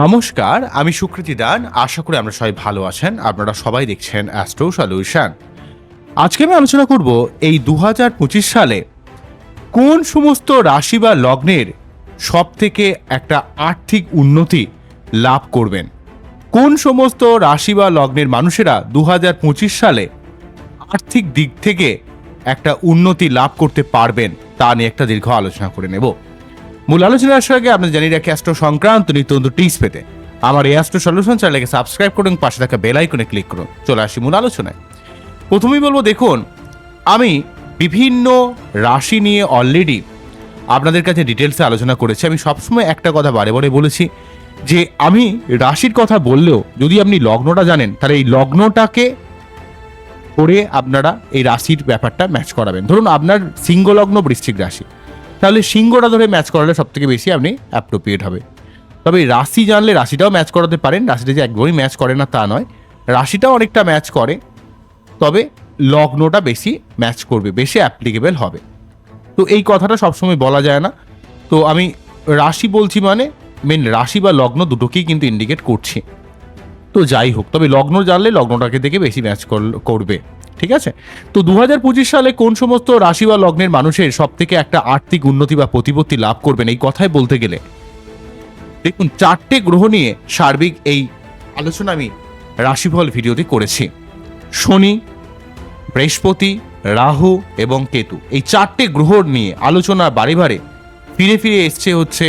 নমস্কার, আমি সুকৃতি দান। আশা করি আমরা সবাই ভালো আছেন। আপনারা সবাই দেখছেন অ্যাস্ট্রো সলিউশন আজকে আমি আলোচনা করব এই দু হাজার পঁচিশ সালে কোন সমস্ত রাশি বা লগ্নের সব থেকে একটা আর্থিক উন্নতি লাভ করবেন? কোন সমস্ত রাশি বা লগ্নের মানুষেরা দু হাজার পঁচিশ সালে আর্থিক দিক থেকে একটা উন্নতি লাভ করতে পারবেন? তা নিয়ে একটা দীর্ঘ আলোচনা করে নেব। মূল আলোচনার আসার আগে আপনার জানিয়ে রাখি অ্যাস্ট্রো সংক্রান্ত নিত্য নতুন টিপস পেতে। আমার এই অ্যাস্ট্রো সলিউশন চ্যানেলকে সাবস্ক্রাইব করুন, পাশে থাকা বেল আইকনে ক্লিক করুন। চলে আসি মূল আলোচনায়। প্রথমেই বলব, দেখুন, আমি বিভিন্ন রাশি নিয়ে অলরেডি আপনাদের কাছে ডিটেলসে আলোচনা করেছি। আমি সবসময় একটা কথা বারে বারে বলেছি যে, আমি রাশির কথা বললেও যদি আপনি লগ্নটা জানেন, তাহলে এই লগ্নটাকে করে আপনারা এই রাশির ব্যাপারটা ম্যাচ করাবেন। ধরুন, আপনার সিংহ লগ্ন বৃশ্চিক রাশি। তাহলে সিংহটা ধরে ম্যাচ করালে সব থেকে বেশি আপনি অ্যাপ্রোপ্রিয়েট হবে। তবে রাশি জানলে রাশিটাও ম্যাচ করাতে পারেন, রাশিটা যে একদমই ম্যাচ করে না তা নয়। রাশিটাও অনেকটা ম্যাচ করে, তবে লগ্নটা বেশি ম্যাচ করবে, বেশি অ্যাপ্লিকেবল হবে। তো এই কথাটা সবসময় বলা যায় না। তো আমি রাশি বলছি মানে মেন রাশি বা লগ্ন দুটোকেই কিন্তু ইন্ডিকেট করছি। তো যাই হোক, তবে লগ্ন জানলে লগ্নটাকে দেখে বেশি ম্যাচ করবে। ঠিক আছে? তো দু হাজার পঁচিশ সালে কোন সমস্ত রাশি বা লগ্নের মানুষের সব থেকে একটা আর্থিক উন্নতি বা প্রতিপত্তি লাভ করবেন? এই কথাই বলতে গেলে। দেখুন, চারটে গ্রহ নিয়ে সার্বিক এই আলোচনা আমি রাশিফল ভিডিওতে করেছি। শনি, বৃহস্পতি, রাহু এবং কেতু। এই চারটে গ্রহ নিয়ে আলোচনা বারে বারে ফিরে ফিরে এসছে হচ্ছে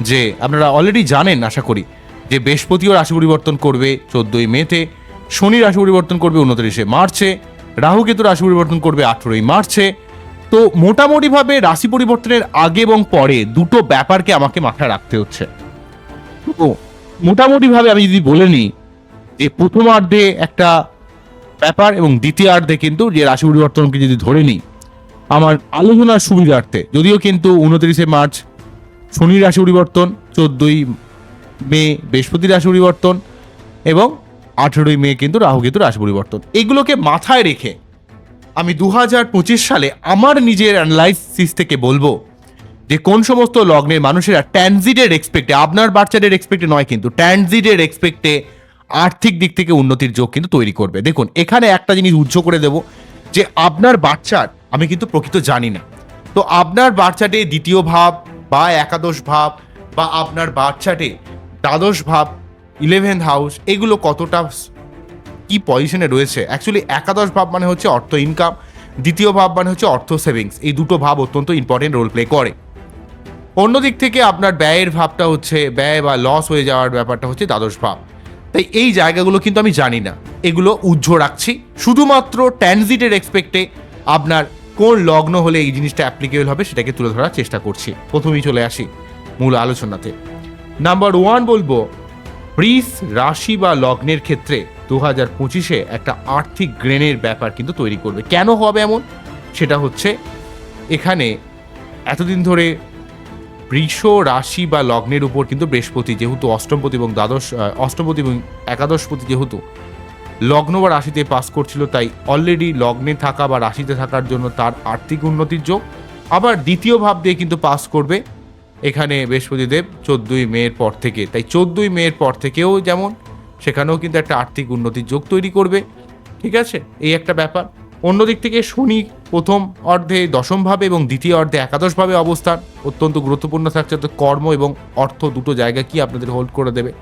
যে, আপনারা অলরেডি জানেন, আশা করি, যে বৃহস্পতিও রাশি পরিবর্তন করবে চোদ্দোই মেতে, শনি রাশি পরিবর্তন করবে উনত্রিশে মার্চে রাহু কেতু রাশি পরিবর্তন করবে আঠেরোই মার্চে। তো মোটামুটিভাবে রাশি পরিবর্তনের আগে এবং পরে দুটো ব্যাপারকে আমাকে মাথায় রাখতে হচ্ছে। তো মোটামুটিভাবে আমি যদি বলে নিই যে প্রথমার্ধে একটা ব্যাপার এবং দ্বিতীয়ার্ধে কিন্তু যে রাশি পরিবর্তনকে যদি ধরে নিই, আমার আলোচনার সুবিধার্থে, যদিও কিন্তু উনত্রিশে মার্চ শনি রাশি পরিবর্তন, চোদ্দই মে বৃহস্পতি রাশি পরিবর্তন এবং আঠেরোই মে কিন্তু রাহু কেতু রাশি পরিবর্তন। এগুলোকে মাথায় রেখে আমি দু হাজার পঁচিশ সালে আমার নিজের অ্যানালাইসিস থেকে বলব যে কোন সমস্ত লগ্নের মানুষেরা ট্যানজিডের এক্সপেক্টে আপনার বাচ্চাদের এক্সপেক্টে নয় কিন্তু ট্যানজিডের এক্সপেক্টে আর্থিক দিক থেকে উন্নতির যোগ কিন্তু তৈরি করবে। দেখুন, এখানে একটা জিনিস উজ্জ্ব করে দেব যে আপনার বাচ্চার, আমি কিন্তু প্রকৃত জানি না। তো আপনার বাচ্চাটে দ্বিতীয় ভাব বা একাদশ ভাব বা আপনার বাচ্চাটে দ্বাদশ ভাব ইলেভেন্থ হাউস, এগুলো কতটা কি পজিশনে রয়েছে? অ্যাকচুয়ালি একাদশ ভাব মানে হচ্ছে অর্থ ইনকাম দ্বিতীয় ভাব মানে হচ্ছে অর্থ সেভিংস এই দুটো ভাব অত্যন্ত ইম্পর্টেন্ট রোল প্লে করে। অন্যদিক থেকে আপনার ব্যয়ের ভাবটা হচ্ছে, ব্যয় বা লস হয়ে যাওয়ার ব্যাপারটা হচ্ছে দ্বাদশ ভাব। তাই এই জায়গাগুলো কিন্তু আমি জানি না। এগুলো উজ্জ্ব রাখছি। শুধুমাত্র ট্যানজিটের এক্সপেক্টে আপনার কোন লগ্ন হলে এই জিনিসটা অ্যাপ্লিকেবল হবে সেটাকে তুলে ধরার চেষ্টা করছি। প্রথমেই চলে আসি মূল আলোচনাতে। নাম্বার ওয়ান বলব বৃষ রাশি বা লগ্নের ক্ষেত্রে দু হাজার পঁচিশে একটা আর্থিক গ্রেনের ব্যাপার কিন্তু তৈরি করবে। কেন হবে এমন? সেটা হচ্ছে এখানে এতদিন ধরে বৃষ রাশি বা লগ্নের উপর কিন্তু বৃহস্পতি যেহেতু অষ্টমপতি এবং দ্বাদশ অষ্টমপতি এবং একাদশপতি যেহেতু লগ্ন বা রাশিতে পাস করছিল, তাই অলরেডি লগ্নে থাকা বা রাশিতে থাকার জন্য তার আর্থিক উন্নতির যোগ। আবার দ্বিতীয় ভাব দিয়ে কিন্তু পাস করবে এখানে বৃহস্পতিদেব চোদ্দই মেয়ের পর থেকে। তাই চোদ্দই মেয়ের পর থেকেও যেমন সেখানেও কিন্তু একটা আর্থিক উন্নতির যোগ তৈরি করবে। ঠিক আছে? এই একটা ব্যাপার। অন্যদিক থেকে শনি প্রথম অর্ধে দশমভাবে এবং দ্বিতীয় অর্ধে একাদশভাবে অবস্থান। অত্যন্ত গুরুত্বপূর্ণ থাকছে। তো কর্ম এবং অর্থ দুটো জায়গা কি আপনাদের হোল্ড করে দেবে।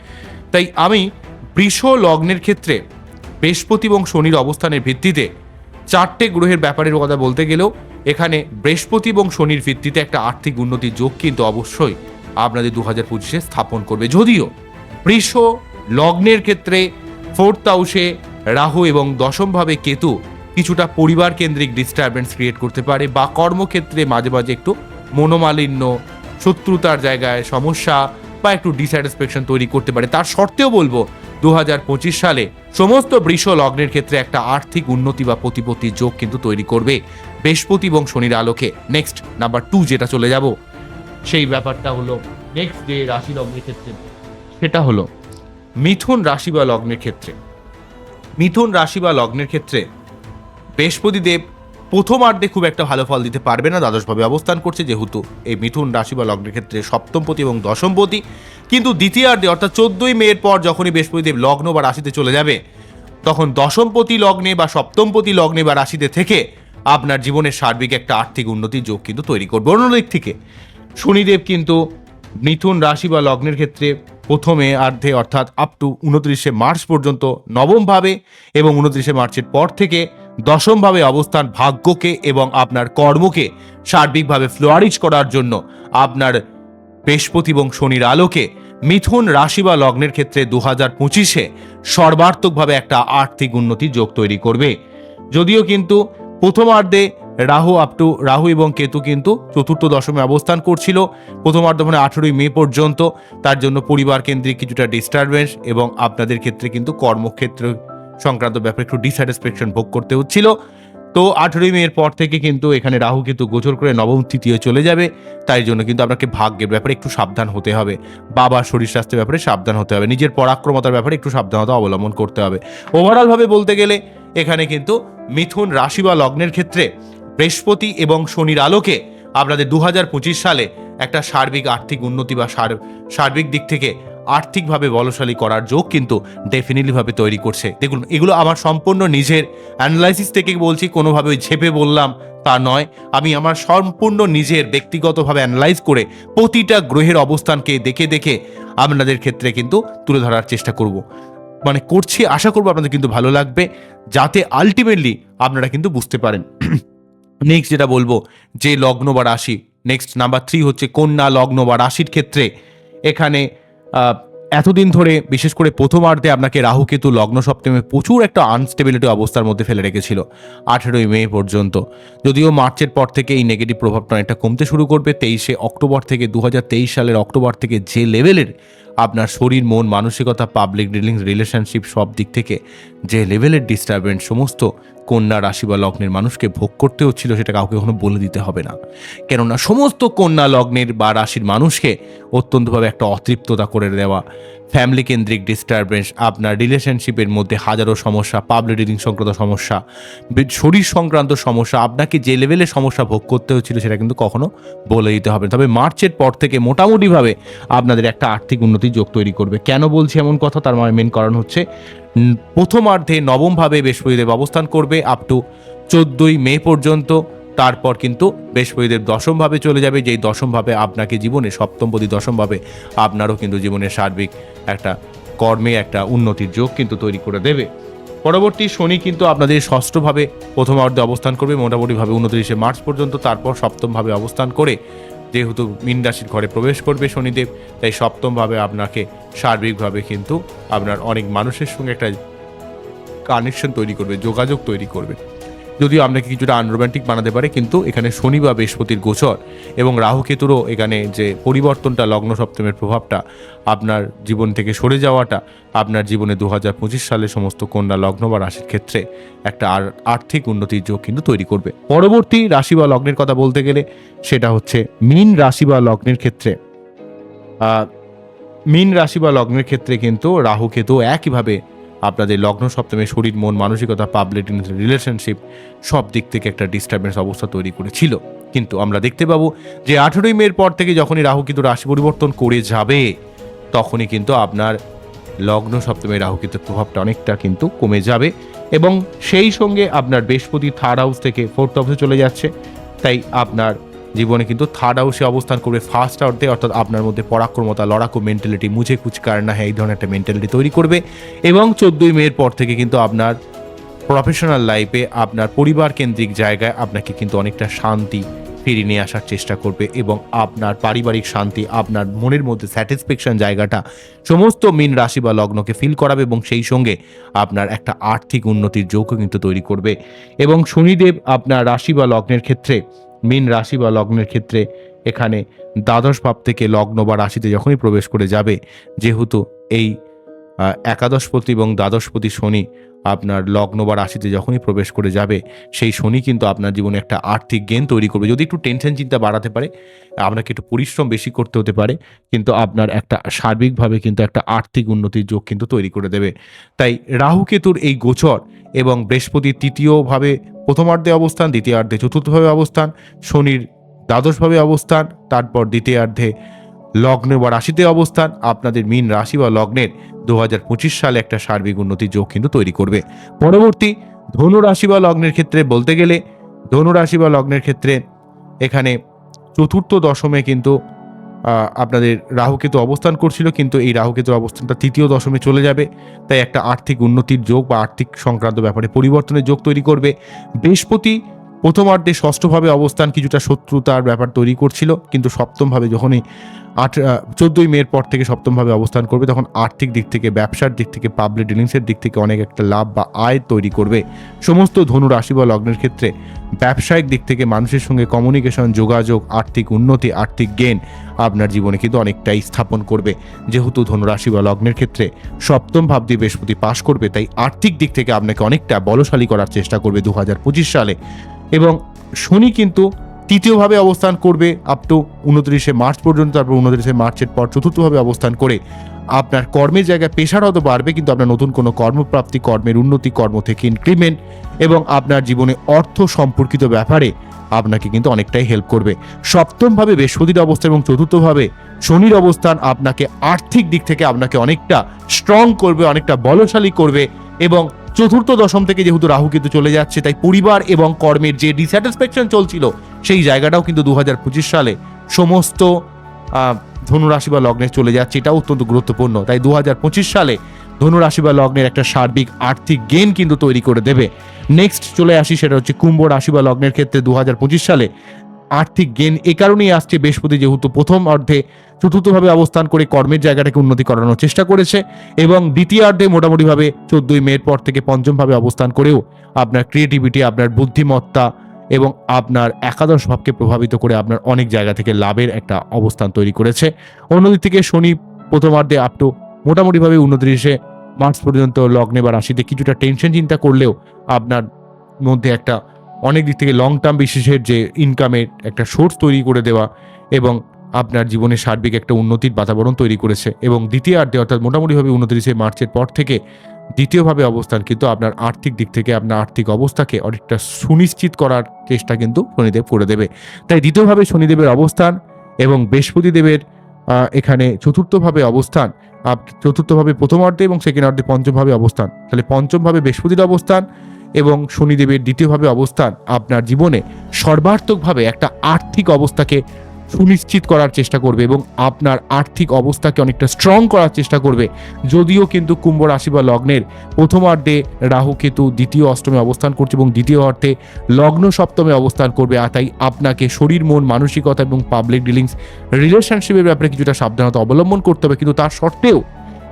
তাই আমি বৃষ লগ্নের ক্ষেত্রে বৃহস্পতি এবং শনির অবস্থানের ভিত্তিতে চারটে গ্রহের ব্যাপারের কথা বলতে গেলেও এখানে বৃহস্পতি এবং শনির ভিত্তিতে একটা আর্থিক উন্নতির যোগ কিন্তু অবশ্যই আপনাদের দু হাজার পঁচিশে স্থাপন করবে। যদিও বৃষ লগ্নের ক্ষেত্রে ফোর্থ হাউসে রাহু এবং দশমভাবে কেতু কিছুটা পরিবার কেন্দ্রিক ডিস্টারবেন্স ক্রিয়েট করতে পারে বা কর্মক্ষেত্রে মাঝে মাঝে একটু মনোমালিন্য, শত্রুতার জায়গায় সমস্যা বা একটু ডিস্যাটিসফ্যাকশন তৈরি করতে পারে। তার সত্ত্বেও বলব দু হাজার পঁচিশ সালে সমস্ত বৃষ লগ্নের ক্ষেত্রে একটা আর্থিক উন্নতি বা প্রতিপত্তির যোগ কিন্তু তৈরি করবে বৃহস্পতি এবং শনির আলোকে। নেক্সট নাম্বার টু যেটা চলে যাব, সেই ব্যাপারটা হলো নেক্সট যে রাশি লগ্নের ক্ষেত্রে, সেটা হলো মিথুন রাশি বা লগ্নের ক্ষেত্রে। মিথুন রাশি বা লগ্নের ক্ষেত্রে বৃহস্পতি দেব প্রথমার্ধে খুব একটা ভালো ফল দিতে পারবে না। দ্বাদশভাবে অবস্থান করছে যেহেতু এই মিথুন রাশি বা লগ্নের ক্ষেত্রে সপ্তমপতি এবং দশমপতি কিন্তু দ্বিতীয়ার্ধে অর্থাৎ চোদ্দই মেয়ের পর যখনই বৃহস্পতিদেব লগ্ন বা রাশিতে চলে যাবে, তখন দশমপতি লগ্নে বা সপ্তমপতি লগ্নে বা রাশিতে থেকে আপনার জীবনের সার্বিক একটা আর্থিক উন্নতির যোগ কিন্তু তৈরি করবে। অন্যদিক থেকে শনিদেব কিন্তু মিথুন রাশি বা লগ্নের ক্ষেত্রে প্রথমে অর্ধে অর্থাৎ আপ টু উনত্রিশে মার্চ পর্যন্ত নবমভাবে এবং উনত্রিশে মার্চের পর থেকে দশমভাবে অবস্থান ভাগ্যকে এবং আপনার কর্মকে সার্বিকভাবে ফ্লোয়ারিশ করার জন্য আপনার বৃহস্পতি এবং শনির আলোকে মিথুন রাশি বা লগ্নের ক্ষেত্রে দু হাজার পঁচিশে সর্বার্থকভাবে একটা আর্থিক উন্নতি যোগ তৈরি করবে। যদিও কিন্তু প্রথমার্ধে রাহু আপ টু রাহু এবং কেতু কিন্তু চতুর্থ দশমে অবস্থান করছিল। প্রথমার্ধ মানে আঠেরোই মে পর্যন্ত। তার জন্য পরিবার কেন্দ্রিক কিছুটা ডিস্টারবেন্স এবং আপনাদের ক্ষেত্রে কিন্তু কর্মক্ষেত্র সংক্রান্ত ব্যাপারে একটু ডিস্যাটিসফ্যাকশন ভোগ করতে হচ্ছিল তো আঠেরোই মেয়ের পর থেকে কিন্তু এখানে রাহু কিন্তু গোচর করে নবম তৃতীয় চলে যাবে। তাই জন্য কিন্তু আপনাকে ভাগ্যের ব্যাপারে একটু সাবধান হতে হবে। বাবার শরীর স্বাস্থ্যের ব্যাপারে সাবধান হতে হবে। নিজের পরাক্রমতার ব্যাপারে একটু সাবধানতা অবলম্বন করতে হবে। ওভারঅলভাবে বলতে গেলে এখানে কিন্তু মিথুন রাশি বা লগ্নের ক্ষেত্রে বৃহস্পতি এবং শনির আলোকে আপনাদের দু হাজার পঁচিশ সালে একটা সার্বিক আর্থিক উন্নতি বা সার- সার্বিক দিক থেকে আর্থিকভাবে বলশালী করার যোগ কিন্তু ডেফিনেটলিভাবে তৈরি করছে। দেখুন, এগুলো আমার সম্পূর্ণ নিজের অ্যানালাইসিস থেকে বলছি কোনোভাবে ঝেপে বললাম তা নয়। আমি আমার সম্পূর্ণ নিজের ব্যক্তিগতভাবে অ্যানালাইজ করে প্রতিটা গ্রহের অবস্থানকে দেখে দেখে আপনাদের ক্ষেত্রে কিন্তু তুলে ধরার চেষ্টা করব। মানে করছি, আশা করব আপনাদের কিন্তু ভালো লাগবে, যাতে আলটিমেটলি আপনারা কিন্তু বুঝতে পারেন। নেক্সট যেটা বলব, যে লগ্ন বা রাশি। নেক্সট নাম্বার থ্রি হচ্ছে কন্যা লগ্ন বা রাশির ক্ষেত্রে। এখানে uh, এতদিন ধরে, বিশেষ করে প্রথমার্ধে আপনাকে রাহু কেতু লগ্ন সপ্তমে প্রচুর একটা আনস্টেবিলিটি অবস্থার মধ্যে ফেলে রেখেছিল, আঠেরোই মে পর্যন্ত। যদিও মার্চের পর থেকে এই নেগেটিভ প্রভাবটা অনেকটা কমতে শুরু করবে, তেইশে অক্টোবর থেকে দু হাজার তেইশ সালের অক্টোবর থেকে যে লেভেলের আপনার শরীর, মন, মানসিকতা পাবলিক ডিলিংস রিলেশনশিপ সব দিক থেকে যে লেভেলের ডিস্টারবেন্স সমস্ত কন্যা রাশি বা লগ্নের মানুষকে ভোগ করতে হচ্ছিল, সেটা কাউকে কখনো বলে দিতে হবে না। কেননা সমস্ত কন্যা লগ্নের বা রাশির মানুষকে অত্যন্তভাবে একটা অতৃপ্ততা করে দেওয়া ফ্যামিলি কেন্দ্রিক ডিস্টারবেন্স আপনার রিলেশনশিপের মধ্যে হাজারো সমস্যা পাবলিক রিডিং সংক্রান্ত সমস্যা শরীর সংক্রান্ত সমস্যা, আপনাকে যে লেভেলের সমস্যা ভোগ করতে হচ্ছিল সেটা কিন্তু কখনো বলে দিতে হবে। তবে মার্চের পর থেকে মোটামুটিভাবে আপনাদের একটা আর্থিক উন্নতি যোগ তৈরি করবে। কেন বলছি এমন কথা? তার মানে মেন কারণ হচ্ছে প্রথমার্ধে নবমভাবে বৃহস্পতিদেব অবস্থান করবে আপ টু চোদ্দোই মে পর্যন্ত। তারপর কিন্তু বৃহস্পতিদেব দশমভাবে চলে যাবে, যেই দশমভাবে আপনাকে জীবনে, সপ্তমপতি দশমভাবে আপনারও কিন্তু জীবনের সার্বিক একটা কর্মে একটা উন্নতির যোগ কিন্তু তৈরি করে দেবে। পরবর্তী শনি কিন্তু আপনাদের ষষ্ঠভাবে প্রথম অর্ধে অবস্থান করবে মোটামুটিভাবে উনত্রিশে মার্চ পর্যন্ত, তারপর সপ্তমভাবে অবস্থান করে যেহেতু মীন রাশির ঘরে প্রবেশ করবে শনিদেব, তাই সপ্তমভাবে আপনাকে সার্বিকভাবে কিন্তু আপনার অনেক মানুষের সঙ্গে একটা কানেকশন তৈরি করবে, যোগাযোগ তৈরি করবে। যদিও আপনাকে কিছুটা আনরোম্যান্টিক বানাতে পারে, কিন্তু এখানে শনি বা বৃহস্পতির গোচর এবং রাহুকেতুরও এখানে যে পরিবর্তনটা, লগ্ন সপ্তমের প্রভাবটা, আপনার জীবন থেকে সরে যাওয়াটা, আপনার জীবনে দু হাজার পঁচিশ সালে সমস্ত কন্যা, লগ্ন বা রাশির ক্ষেত্রে একটা আর আর্থিক উন্নতির যোগ কিন্তু তৈরি করবে। পরবর্তী রাশি বা লগ্নের কথা বলতে গেলে সেটা হচ্ছে মীন রাশি বা লগ্নের ক্ষেত্রে। মীন রাশি বা লগ্নের ক্ষেত্রে কিন্তু রাহু কেতু একইভাবে আপনাদের লগ্ন, সপ্তমে, শরীর, মন, মানসিকতা পাবলিক রিলেশনশিপ সব দিক থেকে একটা ডিস্টারবেন্স অবস্থা তৈরি করেছিল। কিন্তু আমরা দেখতে পাবো যে আঠেরোই মের পর থেকে যখনই রাহু কিন্তু রাশি পরিবর্তন করে যাবে, তখনই কিন্তু আপনার লগ্ন, সপ্তমে, রাহু কিন্তু প্রভাবটা অনেকটা কিন্তু কমে যাবে এবং সেই সঙ্গে আপনার বৃহস্পতি থার্ড হাউস থেকে ফোর্থ হাউসে চলে যাচ্ছে। তাই আপনার জীবনে কিন্তু থার্ড হাউসে অবস্থান করবে ফার্স্ট আউটে অর্থাৎ আপনার মধ্যে পরাক্রমতা, লড়াকু মেন্টালিটি মুছে কুচকার না হ্যাঁ এই ধরনের একটা মেন্টালিটি তৈরি করবে। এবং চোদ্দোই মেয়ের পর থেকে কিন্তু আপনার প্রফেশনাল লাইফে আপনার পরিবার কেন্দ্রিক জায়গায় আপনাকে কিন্তু অনেকটা শান্তি ফিরিয়ে নিয়ে আসার চেষ্টা করবে এবং আপনার পারিবারিক শান্তি, আপনার মনের মধ্যে স্যাটিসফ্যাকশন জায়গাটা সমস্ত মীন রাশি বা লগ্নকে ফিল করাবে এবং সেই সঙ্গে আপনার একটা আর্থিক উন্নতির যোগও কিন্তু তৈরি করবে। এবং শনিদেব আপনার রাশি বা লগ্নের ক্ষেত্রে মীন রাশি বা লগ্নের ক্ষেত্রে এখানে দ্বাদশ ভাব থেকে লগ্ন বা রাশিতে যখনই প্রবেশ করে যাবে, যেহেতু এই একাদশপতি এবং দ্বাদশপতি শনি আপনার লগ্ন বা রাশিতে যখনই প্রবেশ করে যাবে, সেই শনি কিন্তু আপনার জীবনে একটা আর্থিক গেন তৈরি করবে। যদি একটু টেনশন চিন্তা বাড়াতে পারে, আপনাকে একটু পরিশ্রম বেশি করতে হতে পারে, কিন্তু আপনার একটা সার্বিকভাবে কিন্তু একটা আর্থিক উন্নতির যোগ কিন্তু তৈরি করে দেবে। তাই রাহু কেতুর এই গোচর এবং বৃহস্পতি তৃতীয়ভাবে প্রথমার্ধে অবস্থান, দ্বিতীয়ার্ধে চতুর্থভাবে অবস্থান, শনির দ্বাদশভাবে অবস্থান, তারপর দ্বিতীয়ার্ধে লগ্নে বা রাশিতে অবস্থান। আপনাদের মীন রাশি বা লগ্নের দু হাজার পঁচিশ সালে একটা সার্বিক উন্নতির যোগ কিন্তু তৈরি করবে। পরবর্তী ধনু রাশি বা লগ্নের ক্ষেত্রে বলতে গেলে, ধনু রাশি বা লগ্নের ক্ষেত্রে এখানে চতুর্থ দশমে কিন্তু আপনাদের রাহুকেতু অবস্থান করছিল, কিন্তু এই রাহুকেতু অবস্থানটা তৃতীয় দশমে চলে যাবে, তাই একটা আর্থিক উন্নতির যোগ বা আর্থিক সংক্রান্ত ব্যাপারে পরিবর্তনের যোগ তৈরি করবে। বৃহস্পতি প্রথমার্ধে ষষ্ঠভাবে অবস্থান কিছুটা শত্রুতার ব্যাপার তৈরি করছিল, কিন্তু সপ্তমভাবে যখনই আট চোদ্দোই মের পর থেকে সপ্তমভাবে অবস্থান করবে, তখন আর্থিক দিক থেকে, ব্যবসার দিক থেকে পাবলিক ডিলিংসের দিক থেকে অনেক একটা লাভ বা আয় তৈরি করবে। সমস্ত ধনু রাশি বা লগ্নের ক্ষেত্রে ব্যবসায়িক দিক থেকে মানুষের সঙ্গে কমিউনিকেশন যোগাযোগ, আর্থিক উন্নতি, আর্থিক গেন আপনার জীবনে কিন্তু অনেকটাই স্থাপন করবে। যেহেতু ধনুরাশি বা লগ্নের ক্ষেত্রে সপ্তম ভাব দিয়ে বৃহস্পতি পাশ করবে, তাই আর্থিক দিক থেকে আপনাকে অনেকটা বলশালী করার চেষ্টা করবে দু হাজার পঁচিশ সালে। এবং শনি কিন্তু তৃতীয়ভাবে অবস্থান করবে আপ টু উনত্রিশে মার্চ পর্যন্ত, তারপর উনত্রিশে মার্চের পর চতুর্থভাবে অবস্থান করে। আপনার কর্মের জায়গায় পেশার হয়তো বাড়বে, কিন্তু আপনার নতুন কোনো কর্মপ্রাপ্তি, কর্মের উন্নতি, কর্ম থেকে ইনক্রিমেন্ট এবং আপনার জীবনে অর্থ সম্পর্কিত ব্যাপারে আপনাকে কিন্তু অনেকটাই হেল্প করবে। সপ্তমভাবে বৃহস্পতির অবস্থান এবং চতুর্থভাবে শনির অবস্থান আপনাকে আর্থিক দিক থেকে আপনাকে অনেকটা স্ট্রং করবে, অনেকটা বলশালী করবে এবং চতুর্থ দশম থেকে যেহেতু রাহু কিন্তু চলে যাচ্ছে, তাই পরিবার এবং কর্মের যে ডিস্যাটিসফ্যাকশন চলছিল সেই জায়গাটাও কিন্তু দু হাজার পঁচিশ সালে সমস্ত ধনুরাশি বা লগ্নে চলে যাচ্ছে এটা অত্যন্ত গুরুত্বপূর্ণ। তাই দু হাজার পঁচিশ সালে ধনুরাশি বা লগ্নের একটা সার্বিক আর্থিক গেন কিন্তু তৈরি করে দেবে। নেক্সট চলে আসি সেটা হচ্ছে কুম্ভ রাশি বা লগ্নের ক্ষেত্রে দু হাজার পঁচিশ সালে আর্থিক গেন এ কারণেই আসছে বৃহস্পতি যেহেতু প্রথম অর্ধে চতুর্থভাবে অবস্থান করে কর্মের জায়গাটাকে উন্নতি করানোর চেষ্টা করেছে এবং দ্বিতীয়ার্ধে মোটামুটিভাবে চোদ্দই মের পর থেকে পঞ্চমভাবে অবস্থান করেও আপনার ক্রিয়েটিভিটি আপনার বুদ্ধিমত্তা এবং আপনার একাদশ ভাবকে প্রভাবিত করে আপনার অনেক জায়গা থেকে লাভের একটা অবস্থান তৈরি করেছে। অন্যদিক থেকে শনি প্রথমার্ধে আপ টু মোটামুটিভাবে উনত্রিশে মার্চ পর্যন্ত লগ্নে বা রাশিতে কিছুটা টেনশন চিন্তা করলেও আপনার মধ্যে একটা অনেক দিক থেকে লং টার্ম বিশেষের যে ইনকামের একটা সোর্স তৈরি করে দেওয়া এবং আপনার জীবনে সার্বিক একটা উন্নতির বাতাবরণ তৈরি করেছে এবং দ্বিতীয়ার্ধে অর্থাৎ মোটামুটিভাবে উনত্রিশে মার্চের পর থেকে দ্বিতীয়ভাবে অবস্থান কিন্তু আপনার আর্থিক দিক থেকে আপনার আর্থিক অবস্থাকে অনেকটা সুনিশ্চিত করার চেষ্টা কিন্তু শনিদেব করে দেবে। তাই দ্বিতীয়ভাবে শনিদেবের অবস্থান এবং বৃহস্পতিদেবের এখানে চতুর্থভাবে অবস্থান চতুর্থভাবে প্রথমার্ধে এবং সেকেন্ড অর্ধে পঞ্চমভাবে অবস্থান। তাহলে পঞ্চমভাবে বৃহস্পতির অবস্থান এবং শনিদেবের দ্বিতীয়ভাবে অবস্থান আপনার জীবনে সর্বার্থকভাবে একটা আর্থিক অবস্থাকে সুনিশ্চিত করার চেষ্টা করবে এবং আপনার আর্থিক অবস্থাকে অনেকটা স্ট্রং করার চেষ্টা করবে। যদিও কিন্তু কুম্ভ রাশি বা লগ্নের প্রথমার্ধে রাহু কেতু দ্বিতীয় অষ্টমে অবস্থান করছে এবং দ্বিতীয় অর্থে লগ্ন সপ্তমে অবস্থান করবে, আর তাই আপনাকে শরীর, মন, মানসিকতা এবং পাবলিক ডিলিংস রিলেশনশিপের ব্যাপারে কিছুটা সাবধানতা অবলম্বন করতে হবে। কিন্তু তার সত্ত্বেও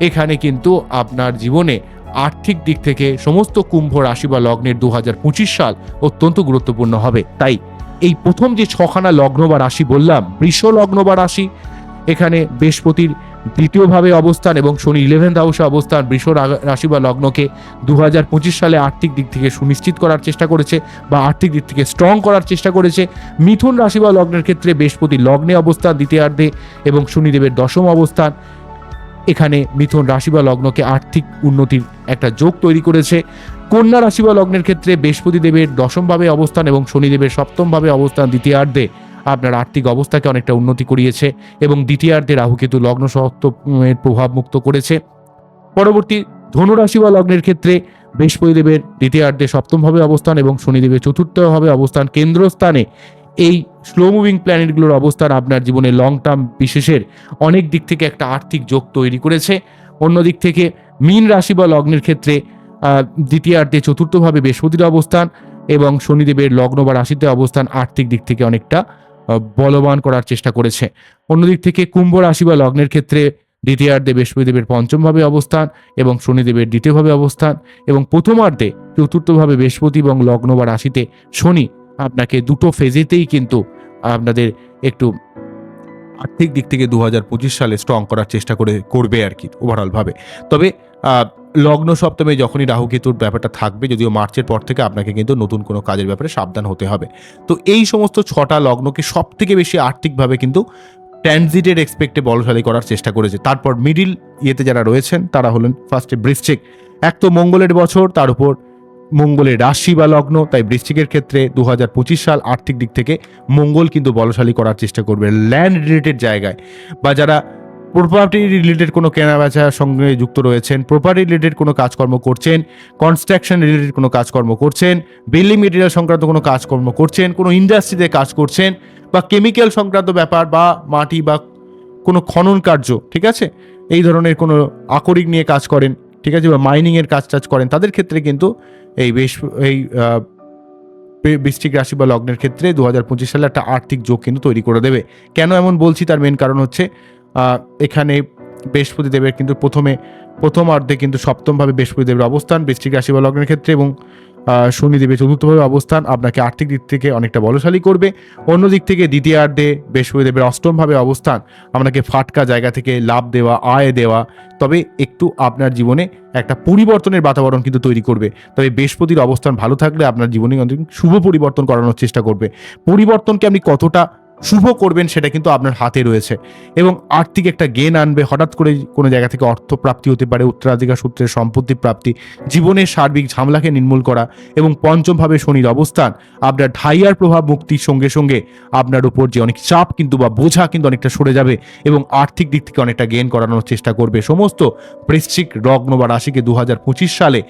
এখানে কিন্তু আপনার জীবনে আর্থিক দিক থেকে সমস্ত কুম্ভ রাশি বা লগ্নের দু হাজার পঁচিশ সাল অত্যন্ত গুরুত্বপূর্ণ হবে। তাই এই প্রথম যে ছখানা লগ্ন বা রাশি বললাম, বৃষ লগ্ন বা রাশি, এখানে বৃহস্পতির দ্বিতীয়ভাবে অবস্থান এবং শনি ইলেভেন্থ হাউসে অবস্থান। বৃষ রাশি বা লগ্নকে দু হাজার পঁচিশ সালে আর্থিক দিক থেকে সুনিশ্চিত করার চেষ্টা করেছে বা আর্থিক দিক থেকে স্ট্রং করার চেষ্টা করেছে। মিথুন রাশি বা লগ্নের ক্ষেত্রে বৃহস্পতি লগ্নে অবস্থান, দ্বিতীয়ার্ধে এবং শনিদেবের দশম অবস্থান। এখানে মিথুন রাশি বা লগ্নকে আর্থিক উন্নতির একটা যোগ তৈরি করেছে। কন্যা রাশি বা লগ্নের ক্ষেত্রে বৃহস্পতি দেবের দশমভাবে অবস্থান এবং শনিদেবের সপ্তমভাবে অবস্থান দ্বিতীয়ার্ধে আপনার আর্থিক অবস্থাকে অনেকটা উন্নতি করিয়েছে এবং দ্বিতীয়ার্ধে রাহুকেতু লগ্ন সপ্তমের প্রভাব মুক্ত করেছে। পরবর্তী ধনুরাশি বা লগ্নের ক্ষেত্রে বৃহস্পতি দেবের দ্বিতীয়ার্ধে সপ্তমভাবে অবস্থান এবং শনিদেবের চতুর্থভাবে অবস্থান কেন্দ্রস্থানে। এই স্লো মুভিং প্ল্যানেটগুলোর অবস্থান আপনার জীবনে লং টার্ম বিশেষের অনেক দিক থেকে একটা আর্থিক যোগ তৈরি করেছে। অন্য দিক থেকে মীন রাশি বা লগ্নের ক্ষেত্রে দ্বিতীয়ার্ধে চতুর্থভাবে বৃহস্পতির অবস্থান এবং শনিদেবের লগ্ন বা রাশিতে অবস্থান আর্থিক দিক থেকে অনেকটা বলবান করার চেষ্টা করেছে। অন্যদিক থেকে কুম্ভ রাশি বা লগ্নের ক্ষেত্রে দ্বিতীয়ার্ধে বৃহস্পতিদেবের পঞ্চমভাবে অবস্থান এবং শনিদেবের দ্বিতীয়ভাবে অবস্থান এবং প্রথমার্ধে চতুর্থভাবে বৃহস্পতি এবং লগ্ন বা রাশিতে শনি আপনাকে দুটো ফেজেতেই কিন্তু আপনাদের একটু আর্থিক দিক থেকে দু হাজার পঁচিশ সালে স্ট্রং করার চেষ্টা করে, করবে আর কি ওভারঅলভাবে তবে লগ্ন সপ্তমে যখনই রাহু কেতুর ব্যাপারটা থাকবে, যদিও মার্চের পর থেকে আপনাকে কিন্তু নতুন কোনো কাজের ব্যাপারে সাবধান হতে হবে। তো এই সমস্ত ছটা লগ্নকে সব থেকে বেশি আর্থিকভাবে কিন্তু ট্রানজিটের এক্সপেক্টে বলশালী করার চেষ্টা করেছে। তারপর মিডিল ইয়েতে যারা রয়েছেন, তারা হলেন ফার্স্টে বৃশ্চিক। এক তো মঙ্গলের বছর, তার উপর মঙ্গলের রাশি বা লগ্ন, তাই বৃশ্চিকের ক্ষেত্রে দু হাজার পঁচিশ সাল আর্থিক দিক থেকে মঙ্গল কিন্তু বলশালী করার চেষ্টা করবে ল্যান্ড রিলেটেড জায়গায়। বা যারা প্রপার্টি রিলেটেড কোনো কেনা বেচার সঙ্গে যুক্ত রয়েছেন প্রপার্টি রিলেটেড কোনো কাজকর্ম করছেন কনস্ট্রাকশন রিলেটেড কোনো কাজকর্ম করছেন বিল্ডিং মেটেরিয়াল সংক্রান্ত কোনো কাজকর্ম করছেন, কোনো ইন্ডাস্ট্রিতে কাজ করছেন, বা কেমিক্যাল সংক্রান্ত ব্যাপার বা মাটি বা কোনো খনন কার্য, ঠিক আছে? এই ধরনের কোনো আকরিক নিয়ে কাজ করেন, ঠিক আছে? বা মাইনিংয়ের কাজ টাজ করেন, তাদের ক্ষেত্রে কিন্তু এই বেশ, এই বৃষ্টিক রাশি বা লগ্নের ক্ষেত্রে দু হাজার পঁচিশ সালে একটা আর্থিক যোগ কিন্তু তৈরি করে দেবে। কেন এমন বলছি তার মেন কারণ হচ্ছে এখানে বৃহস্পতি দেবের কিন্তু প্রথমে, প্রথম অর্ধে কিন্তু সপ্তমভাবে বৃহস্পতি দেবের অবস্থান, বৃষ্টিক রাশি বা লগ্নের ক্ষেত্রে এবং আহ, শনি দেবের চতুর্থভাবে অবস্থান আপনাকে আর্থিক দিক থেকে অনেকটা বলশালী করবে। অন্য দিক থেকে দ্বিতীয়ার্ধে বৃহস্পতিদেবের অষ্টমভাবে অবস্থান। আপনাকে ফাটকা জায়গা থেকে লাভ দেওয়া আয় দেওয়া তবে একটু আপনার জীবনে একটা পরিবর্তনের বাতাবরণ কিন্তু তৈরি করবে। তবে বৃহস্পতির অবস্থান ভালো থাকলে আপনার জীবনে অনেক শুভ পরিবর্তন করানোর চেষ্টা করবে। পরিবর্তনকে আপনি কতটা শুভ করবেন সেটা কিন্তু আপনার হাতে রয়েছে। এবং আর্থিক একটা গেন আনবে, হঠাৎ করে কোনো জায়গা থেকে অর্থ প্রাপ্তি হতে পারে, উত্তরাধিকার সূত্রে সম্পত্তি প্রাপ্তি, জীবনের সার্বিক ঝামেলাকে নির্মূল করা এবং পঞ্চমভাবে শনির অবস্থান, আপনার ঢাইয়ার প্রভাব মুক্তির সঙ্গে সঙ্গে আপনার উপর যে অনেক চাপ কিন্তু বা বোঝা কিন্তু অনেকটা সরে যাবে এবং আর্থিক দিক থেকে অনেকটা গেন করানোর চেষ্টা করবে। সমস্ত বৃশ্চিক, রগ্ন বা রাশিকে দু হাজার পঁচিশ সালে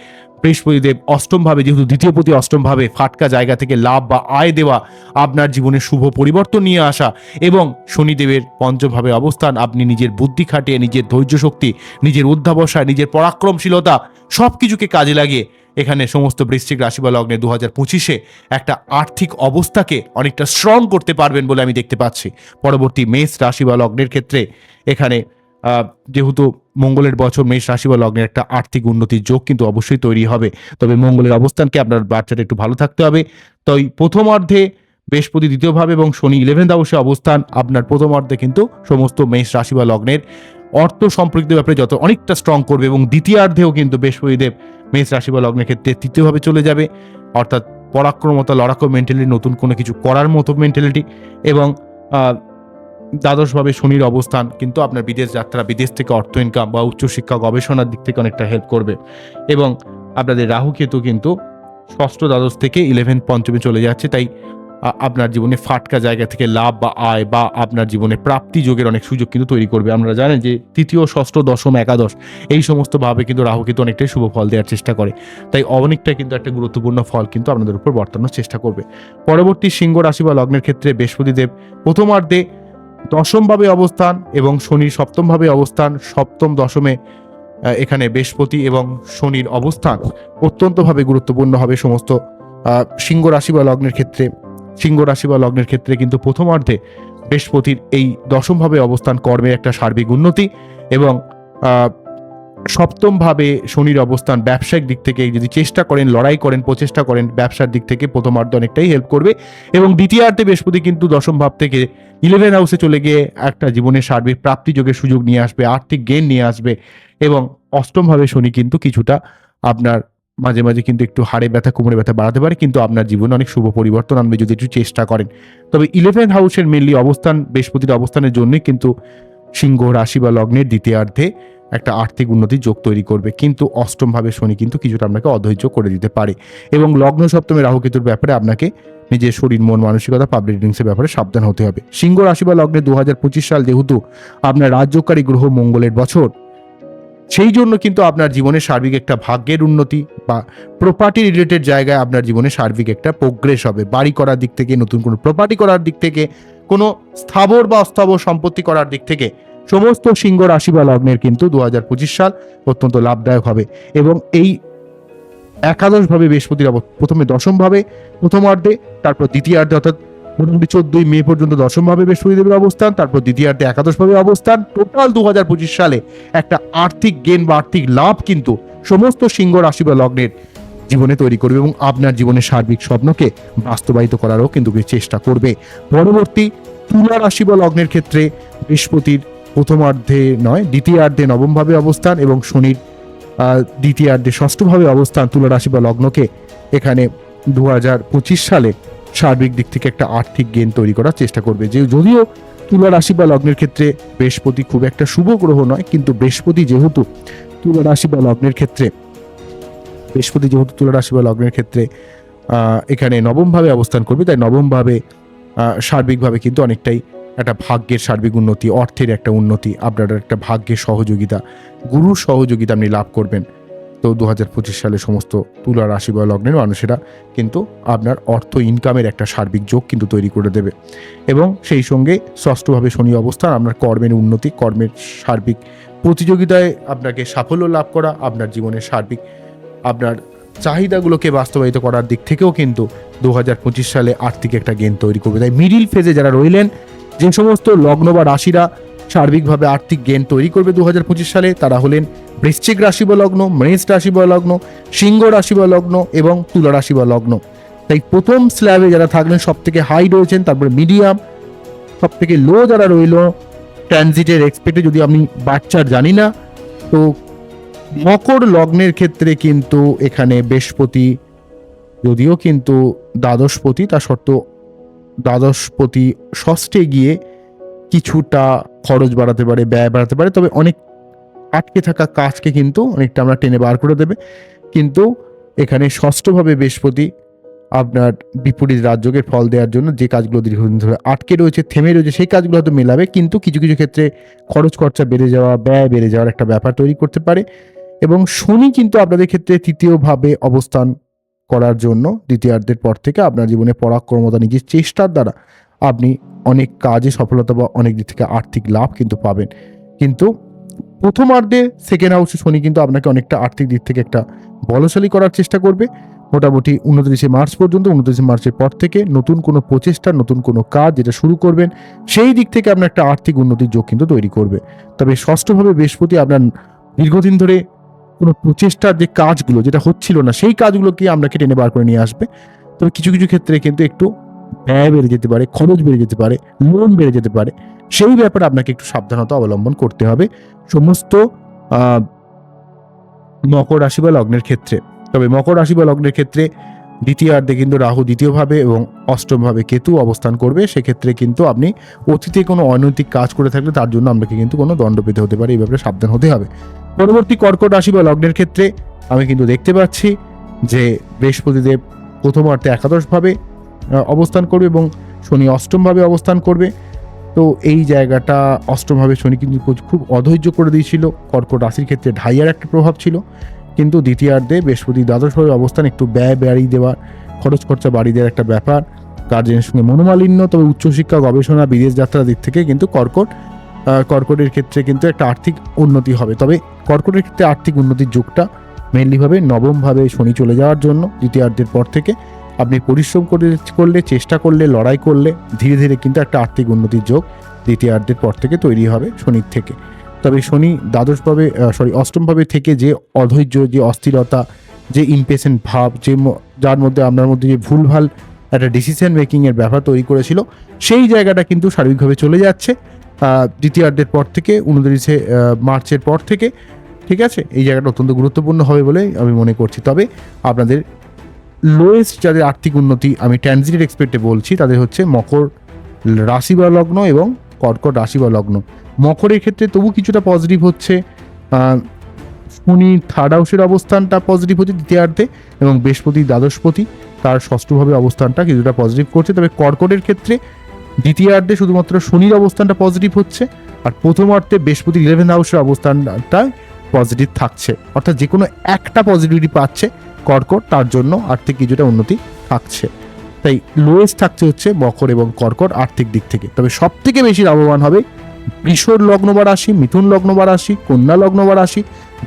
বৃহস্পতিদেব অষ্টমভাবে, যেহেতু দ্বিতীয় প্রতি অষ্টমভাবে ফাটকা জায়গা থেকে লাভ বা আয় দেওয়া আপনার জীবনে শুভ পরিবর্তন নিয়ে আসা এবং শনিদেবের পঞ্চমভাবে অবস্থান, আপনি নিজের বুদ্ধি খাটিয়ে, নিজের ধৈর্য শক্তি, নিজের অধ্যাবসায়, নিজের পরাক্রমশীলতা সব কিছুকে কাজে লাগিয়ে এখানে সমস্ত বৃশ্চিক রাশি বা লগ্নে দু হাজার পঁচিশে একটা আর্থিক অবস্থাকে অনেকটা স্ট্রং করতে পারবেন বলে আমি দেখতে পাচ্ছি। পরবর্তী মেষ রাশি বা লগ্নের ক্ষেত্রে এখানে যেহেতু মঙ্গলের বছর মেষ রাশি বা লগ্নের একটা আর্থিক উন্নতির যোগ কিন্তু অবশ্যই তৈরি হবে। তবে মঙ্গলের অবস্থানকে আপনার বাচ্চাটা একটু ভালো থাকতে হবে। তাই প্রথম অর্ধে বৃহস্পতি দ্বিতীয়ভাবে এবং শনি ইলেভেন্থ হাউসে অবস্থান, আপনার প্রথম অর্ধে কিন্তু সমস্ত মেষ রাশি বা লগ্নের অর্থ সম্পর্কিত ব্যাপারে যত অনেকটা স্ট্রং করবে এবং দ্বিতীয়ার্ধেও কিন্তু বৃহস্পতিদেব মেষ রাশি বা লগ্নের ক্ষেত্রে তৃতীয়ভাবে চলে যাবে। অর্থাৎ পরাক্রমতা, লড়াকো মেন্টালিটি নতুন কোনো কিছু করার মতো মেন্টালিটি এবং দ্বাদশভাবে শনির অবস্থান, কিন্তু আপনার বিদেশ যাত্রা, বিদেশ থেকে অর্থ ইনকাম বা উচ্চশিক্ষা গবেষণার দিক থেকে অনেকটা হেল্প করবে। এবং আপনাদের রাহু কেতু কিন্তু ষষ্ঠ দ্বাদশ থেকে ইলেভেন পঞ্চমে চলে যাচ্ছে, তাই আপনার জীবনে ফাটকা জায়গা থেকে লাভ বা আয় বা আপনার জীবনে প্রাপ্তি যোগের অনেক সুযোগ কিন্তু তৈরি করবে। আমরা জানেন যে তৃতীয়, ষষ্ঠ, দশম, একাদশ এই সমস্ত ভাবে কিন্তু রাহু কিন্তু অনেকটাই শুভ ফল দেওয়ার চেষ্টা করে। তাই অনেকটা কিন্তু একটা গুরুত্বপূর্ণ ফল কিন্তু আপনাদের উপর বর্তানোর চেষ্টা করবে। পরবর্তী সিংহ রাশি বা লগ্নের ক্ষেত্রে বৃহস্পতিদেব প্রথমার্ধে দশমভাবে অবস্থান এবং শনির সপ্তমভাবে অবস্থান, সপ্তম দশমে এখানে বৃহস্পতি এবং শনির অবস্থান অত্যন্তভাবে গুরুত্বপূর্ণ হবে সমস্ত সিংহ রাশি বা লগ্নের ক্ষেত্রে। সিংহ রাশি বা লগ্নের ক্ষেত্রে কিন্তু প্রথমার্ধে বৃহস্পতির এই দশমভাবে অবস্থান কর্মে একটা সার্বিক উন্নতি এবং সপ্তমভাবে শনির অবস্থান, ব্যবসায়িক দিক থেকে যদি চেষ্টা করেন, লড়াই করেন, প্রচেষ্টা করেন, ব্যবসার দিক থেকে প্রথমার্ধ অনেকটাই হেল্প করবে এবং দ্বিতীয়ার্ধে বৃহস্পতি কিন্তু দশম ভাব থেকে ইলেভেন হাউসে চলে গিয়ে একটা জীবনের সার্বিক প্রাপ্তি যোগের সুযোগ নিয়ে আসবে, আর্থিক গেন নিয়ে আসবে এবং অষ্টমভাবে শনি কিন্তু কিছুটা আপনার মাঝে মাঝে কিন্তু একটু হাড়ে ব্যথা, কোমরে ব্যথা বাড়াতে পারে, কিন্তু আপনার জীবনে অনেক শুভ পরিবর্তন আনবে যদি একটু চেষ্টা করেন। তবে ইলেভেন হাউসের মেনলি অবস্থান, বৃহস্পতির অবস্থানের জন্যই কিন্তু সিংহ রাশি বা লগ্নের দ্বিতীয়ার্ধে একটা আর্থিক উন্নতির যোগ তৈরি করবে। কিন্তু অষ্টমভাবে শনি কিন্তু কিছুটা আপনাকে অধৈর্য করে দিতে পারে। এবং লগ্ন সপ্তমে রাহুকেতুর ব্যাপারে আপনাকে নিজের শরীর, মন, মানসিকতা পাবলিক রিডিংসের ব্যাপারে সাবধান হতে হবে। সিংহ রাশি বা লগ্নে দু সাল যেহেতু আপনার রাজ্যকারী গ্রহ মঙ্গলের বছর, সেই জন্য কিন্তু আপনার জীবনে সার্বিক একটা ভাগ্যের উন্নতি বা প্রপার্টি রিলেটেড জায়গায় আপনার জীবনে সার্বিক একটা প্রোগ্রেস হবে। বাড়ি করার দিক থেকে, নতুন কোনো প্রপার্টি করার দিক থেকে, কোনো স্থাবর বা অস্থাবর সম্পত্তি করার দিক থেকে সমস্ত সিংহ রাশি বা লগ্নের কিন্তু দু হাজার পঁচিশ সাল অত্যন্ত লাভদায়ক হবে এবং এই একাদশভাবে বৃহস্পতির প্রথমে দশমভাবে প্রথমার্ধে তারপর দ্বিতীয়ার্ধে অর্থাৎ মোটামুটি চোদ্দই মে পর্যন্ত দশমভাবে বৃহস্পতিদেবের অবস্থান, তারপর দ্বিতীয়ার্ধে একাদশভাবে অবস্থান। টোটাল দু হাজার পঁচিশ সালে একটা আর্থিক গেন বা আর্থিক লাভ কিন্তু সমস্ত সিংহ রাশি বা লগ্নের জীবনে তৈরি করবে এবং আপনার জীবনের সার্বিক স্বপ্নকে বাস্তবায়িত করারও কিন্তু চেষ্টা করবে। পরবর্তী তুলা রাশি বা লগ্নের ক্ষেত্রে বৃহস্পতির প্রথমার্ধে নয়, দ্বিতীয়ার্ধে নবমভাবে অবস্থান এবং শনির দ্বিতীয়ার্ধে ষষ্ঠভাবে অবস্থান তুলা রাশি বা লগ্নকে এখানে দু হাজার পঁচিশ সালে সার্বিক দিক থেকে একটা আর্থিক গেন তৈরি করার চেষ্টা করবে। যে যদিও তুলা রাশি বা লগ্নের ক্ষেত্রে বৃহস্পতি খুব একটা শুভ গ্রহ নয়, কিন্তু বৃহস্পতি যেহেতু তুলা রাশি বা লগ্নের ক্ষেত্রে, বৃহস্পতি যেহেতু তুলা রাশি বা লগ্নের ক্ষেত্রে এখানে নবমভাবে অবস্থান করবে, তাই নবমভাবে সার্বিকভাবে কিন্তু অনেকটাই একটা ভাগ্যের সার্বিক উন্নতি, অর্থের একটা উন্নতি আপনার একটা ভাগ্যের সহযোগিতা, গুরুর সহযোগিতা আপনি লাভ করবেন। তো দু হাজার পঁচিশ সালে সমস্ত তুলা রাশি বা লগ্নের মানুষেরা কিন্তু আপনার অর্থ ইনকামের একটা সার্বিক যোগ কিন্তু তৈরি করে দেবে। এবং সেই সঙ্গে ষষ্ঠভাবে শনি অবস্থান, আপনার কর্মের উন্নতি, কর্মের সার্বিক প্রতিযোগিতায় আপনাকে সাফল্য লাভ করা, আপনার জীবনের সার্বিক, আপনার চাহিদাগুলোকে বাস্তবায়িত করার দিক থেকেও কিন্তু দু হাজার পঁচিশ সালে আর্থিক একটা গেন তৈরি করবে। তাই মিডিল ফেজে যারা রইলেন যে সমস্ত লগ্ন বা রাশিরা সার্বিকভাবে আর্থিক গেন তৈরি করবে দু হাজার পঁচিশ সালে। তারা হলেন বৃশ্চিক রাশি বা লগ্ন মেষ রাশি বা লগ্ন সিংহ রাশি বা লগ্ন এবং তুলা রাশি বা লগ্ন তাই প্রথম স্ল্যাবে যারা থাকলেন সব থেকে হাই রয়েছেন, তারপরে মিডিয়াম সব থেকে লো যারা রইল ট্রানজিটের এক্সপেক্টে যদি আমি বাচ্চার জানি না, তো মকর লগ্নের ক্ষেত্রে কিন্তু এখানে বৃহস্পতি, যদিও কিন্তু দ্বাদশপতি তা সত্ত্বেও দ্বাদশপতি ষষ্ঠে গিয়ে কিছুটা খরচ বাড়াতে পারে, ব্যয় বাড়াতে পারে। তবে অনেক আটকে থাকা কাজকে কিন্তু অনেকটা আমরা টেনে বার করে দেবে। কিন্তু এখানে ষষ্ঠভাবে বৃহস্পতি আপনার বিপরীত রাজযোগের ফল দেওয়ার জন্য যে কাজগুলো দীর্ঘদিন ধরে আটকে রয়েছে, থেমে রয়েছে, সেই কাজগুলো হয়তো মেলাবে। কিন্তু কিছু কিছু ক্ষেত্রে খরচ খরচা বেড়ে যাওয়া, ব্যয় বেড়ে যাওয়ার একটা ব্যাপার তৈরি করতে পারে। এবং শনি কিন্তু আপনাদের ক্ষেত্রে তৃতীয়ভাবে অবস্থান করার জন্য দ্বিতীয়ার্ধের পর থেকে আপনার জীবনে পরাক্রমতা নিজের চেষ্টার দ্বারা আপনি অনেক কাজে সফলতা বা অনেক দিক থেকে আর্থিক লাভ কিন্তু পাবেন। কিন্তু প্রথমার্ধে সেকেন্ড হাউসে শনি কিন্তু আপনাকে অনেকটা আর্থিক দিক থেকে একটা বলশালী করার চেষ্টা করবে। মোটামুটি উনত্রিশে মার্চ পর্যন্ত, উনত্রিশে মার্চের পর থেকে নতুন কোনো প্রচেষ্টা, নতুন কোনো কাজ যেটা শুরু করবেন, সেই দিক থেকে আপনার একটা আর্থিক উন্নতির যোগ কিন্তু তৈরি করবে। তবে ষষ্ঠভাবে বৃহস্পতি আপনার দীর্ঘদিন ধরে কোনো প্রচেষ্টার যে কাজগুলো যেটা হচ্ছিল না, সেই কাজগুলোকে আপনাকে টেনে বার করে নিয়ে আসবে। তবে কিছু কিছু ক্ষেত্রে কিন্তু একটু ব্যয় বেড়ে যেতে পারে, খরচ বেড়ে যেতে পারে লোন বেড়ে যেতে পারে। সেই ব্যাপারে আপনাকে একটু সাবধানতা অবলম্বন করতে হবে। সমস্ত মকর রাশি বা লগ্নের ক্ষেত্রে। তবে মকর রাশি বা লগ্নের ক্ষেত্রে দ্বিতীয়ার্ধে কিন্তু রাহু দ্বিতীয়ভাবে এবং অষ্টমভাবে কেতু অবস্থান করবে। সেক্ষেত্রে কিন্তু আপনি অতীতে কোনো অনৈতিক কাজ করে থাকলে তার জন্য আপনাকে কিন্তু কোনো দণ্ড পেতে হতে পারে। এই ব্যাপারে সাবধান হতে হবে। পরবর্তী কর্কট রাশি বা লগ্নের ক্ষেত্রে আমি কিন্তু দেখতে পাচ্ছি যে বৃহস্পতিদেব প্রথমার্ধে একাদশভাবে অবস্থান করবে এবং শনি অষ্টমভাবে অবস্থান করবে। তো এই জায়গাটা অষ্টমভাবে শনি কিন্তু খুব- অধৈর্য করে দিয়েছিল। কর্কট রাশির ক্ষেত্রে ঢাইয়ার একটা প্রভাব ছিল। কিন্তু দ্বিতীয়ার্ধে বৃহস্পতি দ্বাদশভাবে অবস্থান, একটু ব্যয় বাড়িয়ে দেওয়ার, খরচ খরচা বাড়িয়ে দেওয়ার একটা ব্যাপার। গার্জেনের সঙ্গে মনোমালিন্য, তবে উচ্চশিক্ষা, গবেষণা, বিদেশ যাত্রার দিক থেকে কিন্তু কর্কট কর্কটের ক্ষেত্রে কিন্তু একটা আর্থিক উন্নতি হবে। তবে কর্কটের ক্ষেত্রে আর্থিক উন্নতির যুগটা মেনলিভাবে নবমভাবে শনি চলে যাওয়ার জন্য, দ্বিতীয়ার্ধের পর থেকে আপনি পরিশ্রম করে, করলে, চেষ্টা করলে, লড়াই করলে ধীরে ধীরে কিন্তু একটা আর্থিক উন্নতির যোগ দ্বিতীয়ার্ধের পর থেকে তৈরি হবে শনির থেকে। তবে শনি দ্বাদশভাবে সরি অষ্টমভাবে থেকে যে অধৈর্য, যে অস্থিরতা, যে ইমপেশেন্ট ভাব, যে যার মধ্যে আপনার মধ্যে যে ভুলভাল একটা ডিসিশন মেকিংয়ের ব্যাপার তৈরি করেছিল, সেই জায়গাটা কিন্তু সার্বিকভাবে চলে যাচ্ছে। দ্বিতীয়ার্ধের পর থেকে, উনত্রিশে মার্চের পর থেকে, ঠিক আছে? এই জায়গাটা অত্যন্ত গুরুত্বপূর্ণ হবে বলে আমি মনে করছি। তবে আপনাদের লোয়েস্ট যাদের আর্থিক উন্নতি, আমি ট্রানজিটের এক্সপেক্টে বলছি, তাদের হচ্ছে মকর রাশি বা লগ্ন এবং কর্কট রাশি বা লগ্ন। মকরের ক্ষেত্রে তবু কিছুটা পজিটিভ হচ্ছে। শনি থার্ড হাউসের অবস্থানটা পজিটিভ হচ্ছে দ্বিতীয়ার্ধে এবং বৃহস্পতি, দ্বাদশপতি, তার ষষ্ঠভাবে অবস্থানটা কিছুটা পজিটিভ করছে। তবে কর্কটের ক্ষেত্রে দ্বিতীয়ার্ধে শুধুমাত্র শনির অবস্থানটা পজিটিভ হচ্ছে, আর প্রথমার্ধে বৃহস্পতি ইলেভেন হাউসের অবস্থানটা পজিটিভ থাকছে। অর্থাৎ যে কোনো একটা পজিটিভিটি পাচ্ছে কর্কট, তার জন্য আর্থিক কিছুটা উন্নতি থাকছে। তাই লোয়েস্ট থাকছে হচ্ছে মকর এবং কর্কট আর্থিক দিক থেকে। তবে সব থেকে বেশি লাভবান হবে বৃষর লগ্ন বা রাশি, মিথুন লগ্ন বা রাশি, কন্যা লগ্ন বা রাশি,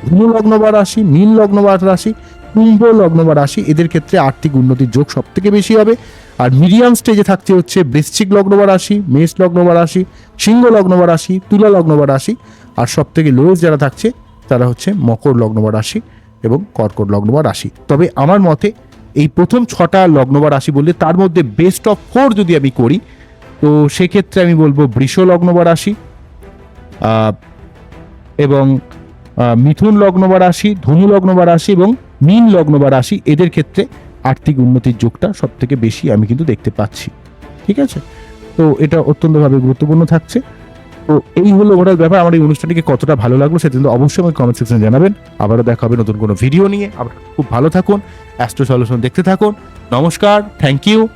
ধনু লগ্ন রাশি, মীন লগ্ন বা রাশি, কুম্ভ লগ্ন বা রাশি। এদের ক্ষেত্রে আর্থিক উন্নতির যোগ সব থেকে বেশি হবে। আর মিডিয়াম স্টেজে থাকছে হচ্ছে বৃশ্চিক লগ্ন বা রাশি, মেষ লগ্ন বা রাশি, সিংহ লগ্ন বা রাশি, তুলা লগ্ন বা রাশি আর সব থেকে লোয়েস্ট যারা থাকছে তারা হচ্ছে মকর লগ্ন বা রাশি এবং কর্কট লগ্ন বা রাশি। তবে আমার মতে এই প্রথম ছটা লগ্ন বা রাশি বললে তার মধ্যে বেস্ট অফ ফোর যদি আমি করি, তো সেক্ষেত্রে আমি বলব বৃষ লগ্ন বা রাশি এবং মিথুন লগ্ন বা রাশি, ধনু লগ্ন বা রাশি এবং মীন লগ্ন বা রাশি। এদের ক্ষেত্রে আর্থিক উন্নতির যোগটা সব থেকে বেশি আমি কিন্তু দেখতে পাচ্ছি। ঠিক আছে? তো এটা অত্যন্তভাবে গুরুত্বপূর্ণ থাকছে। তো এই হলো ওটার ব্যাপার। আমার এই অনুষ্ঠানটিকে কতটা ভালো লাগল সেটা কিন্তু অবশ্যই আমাকে কমেন্ট সেকশনে জানাবেন। আবারও দেখা হবে নতুন কোনো ভিডিও নিয়ে। আপনারা খুব ভালো থাকুন। অ্যাস্ট্রো সলিউশন দেখতে থাকুন। নমস্কার। Thank you